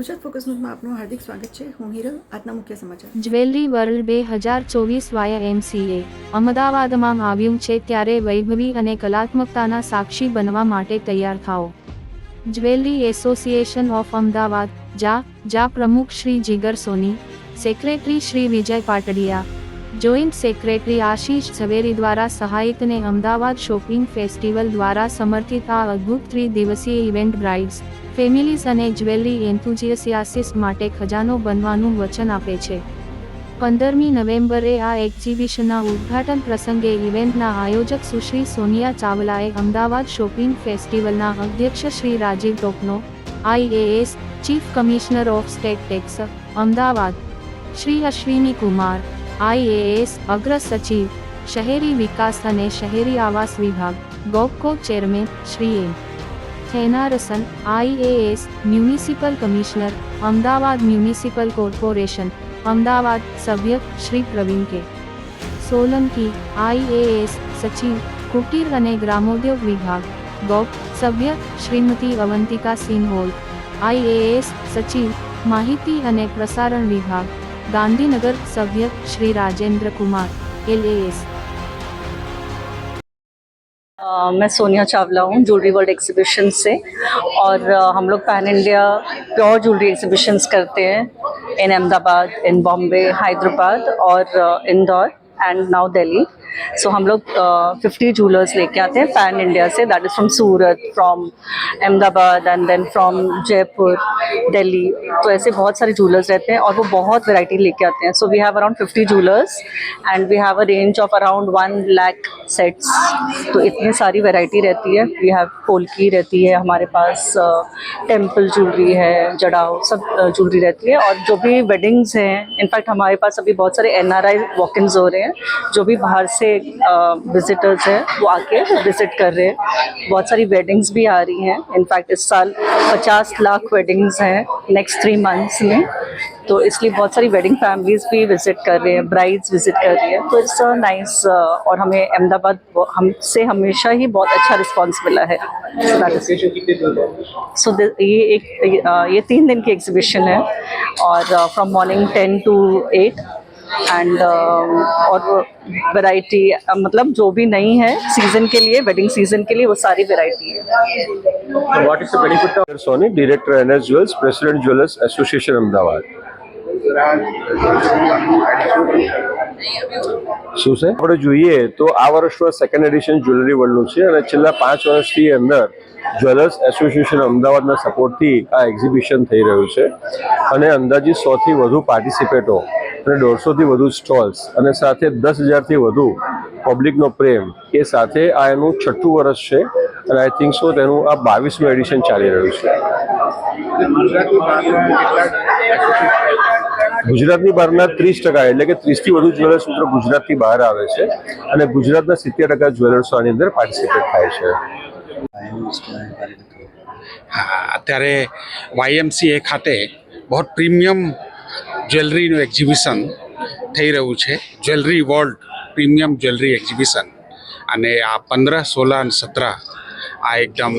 Gujarat focus ન્યૂઝમાં આપનું હાર્દિક સ્વાગત છે હું હિરલ આજના મુખ્ય સમાચાર જ્વેલરી વર્લ્ડ બે હજાર ચોવીસ વાય એમસીએ અમદાવાદમાં આવ્યું છે ત્યારે વૈભવી અને કલાત્મકતાના સાક્ષી બનવા માટે તૈયાર થાઓ જ્વેલરી એસોસિએશન ઓફ અમદાવાદ જા જા પ્રમુખ Shri Jigar Soni secretary Shri Vijay Patadiya joint secretary Ashish Zaveri દ્વારા સહાયકને અમદાવાદ શોપિંગ ફેસ્ટિવલ દ્વારા સમર્થિત આ અદ્ભુત દિવસીય ઇવેન્ટ બ્રાઇડ્સ ફેમિલીઝ અને જ્વેલરી એન્થુઝિયાસિસ માટે ખજાનો બનવાનું વચન આપે છે પંદરમી નવેમ્બરે આ એક્ઝિબિશનના ઉદ્ઘાટન પ્રસંગે ઇવેન્ટના આયોજક સુશ્રી સોનિયા ચાવલાએ અમદાવાદ શોપિંગ ફેસ્ટિવલના અધ્યક્ષ શ્રી રાજીવ ટોપનો IAS chief commissioner of state tax Ahmedabad Shri Ashwini Kumar IAS અગ્ર સચિવ શહેરી વિકાસ અને શહેરી આવાસ વિભાગ ગોપકો chairman Shri A Thennarasan IAS municipal commissioner Ahmedabad municipal corporation Ahmedabad સભ્ય શ્રી પ્રવીણ કે સોલંકી આઈએએસ સચિવ કુટીર અને ગ્રામોદ્યોગ વિભાગ ગોપ સભ્ય શ્રીમતી અવંતિકા સિંહોલ આઈએએસ સચિવ માહિતી અને પ્રસારણ વિભાગ ગાંધીનગર સભ્ય શ્રી રાજેન્દ્ર કુમાર એલએએસ मैं सोनिया चावला हूँ ज्वेलरी वर्ल्ड एग्जीबिशन से और हम लोग pan India pure jewellery exhibitions करते हैं इन अहमदाबाद इन बॉम्बे हैदराबाद और Indore and now Delhi so हम लोग फिफ्टी जूलर्स लेके आते हैं पैन इंडिया से that is from Surat from Ahmedabad and then from Jaipur Delhi तो ऐसे बहुत सारे जूलर्स रहते हैं और वो बहुत वैरायटी लेके आते हैं so we have around fifty jewellers and we have a range of around one lakh sets तो इतनी सारी वैरायटी रहती है वी हैव पोलकी रहती है हमारे पास टेम्पल ज्वेलरी है जड़ाव सब ज्वेलरी रहती है और जो भी वेडिंग्स हैं इनफैक्ट हमारे पास अभी बहुत सारे एन आर आई वॉकिंग्स हो रहे हैं जो भी बाहर से विजिटर्स हैं वो आके विजिट कर रहे हैं बहुत सारी वेडिंग्स भी आ रही हैं इनफैक्ट इस साल पचास लाख वेडिंग्स हैं नेक्स्ट थ्री मंथ्स में तो इसलिए बहुत सारी वेडिंग फैमिलीज भी विजिट कर रहे हैं ब्राइड्स विजिट कर रही है तो इट्स नाइस uh, और हमें अहमदाबाद हम से हमेशा ही बहुत अच्छा रिस्पॉन्स मिला है सो so, ये एक uh, ये तीन दिन की एग्जीबिशन है और from morning ten to eight and uh, um, और वैरायटी uh, मतलब जो भी नई है सीजन के लिए वेडिंग सीजन के लिए वो सारी वैरायटी है what is the benefit of Soni director NS jewels president jewellers association Ahmedabad શું છે આપણે જોઈએ તો આ વર્ષમાં સેકન્ડ એડિશન જ્વેલરી વર્લ્ડનું છે અને છેલ્લા પાંચ વર્ષથી અંદર જ્વેલર્સ એસોસિએશન અમદાવાદના સપોર્ટથી આ એક્ઝિબિશન થઈ રહ્યું છે અને અંદાજે સોથી વધુ પાર્ટિસિપેટો અને દોઢસોથી વધુ સ્ટોલ્સ અને સાથે દસ હજારથી વધુ પબ્લિકનો પ્રેમ એ સાથે આ એનું છઠ્ઠું વર્ષ છે અને આઈ થિંક સો તેનું આ બાવીસનું એડિશન ચાલી રહ્યું છે ગુજરાતની બહારના ત્રીસ ટકા એટલે કે ત્રીસથી વધુ જ્વેલર્સ મિત્રો ગુજરાતથી બહાર આવે છે અને ગુજરાતના સિત્તેર ટકા જ્વેલર્સો આની અંદર પાર્ટિસિપેટ થાય છે હા અત્યારે વાયએમસીએ ખાતે બહુ પ્રીમિયમ જ્વેલરીનું એક્ઝિબિશન થઈ રહ્યું છે jewellery world premium jewellery exhibition અને આ પંદર સોળ અને સત્તર આ એકદમ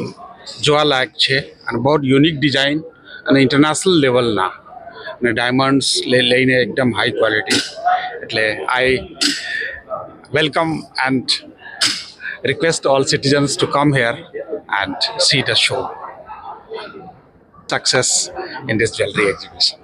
જોવાલાયક છે અને બહુ યુનિક ડિઝાઇન અને ઇન્ટરનેશનલ લેવલના અને ડાયમંડ્સ લઈને એકદમ હાઈ ક્વોલિટી એટલે I welcome and request all citizens to come here and see the show success in this jewellery exhibition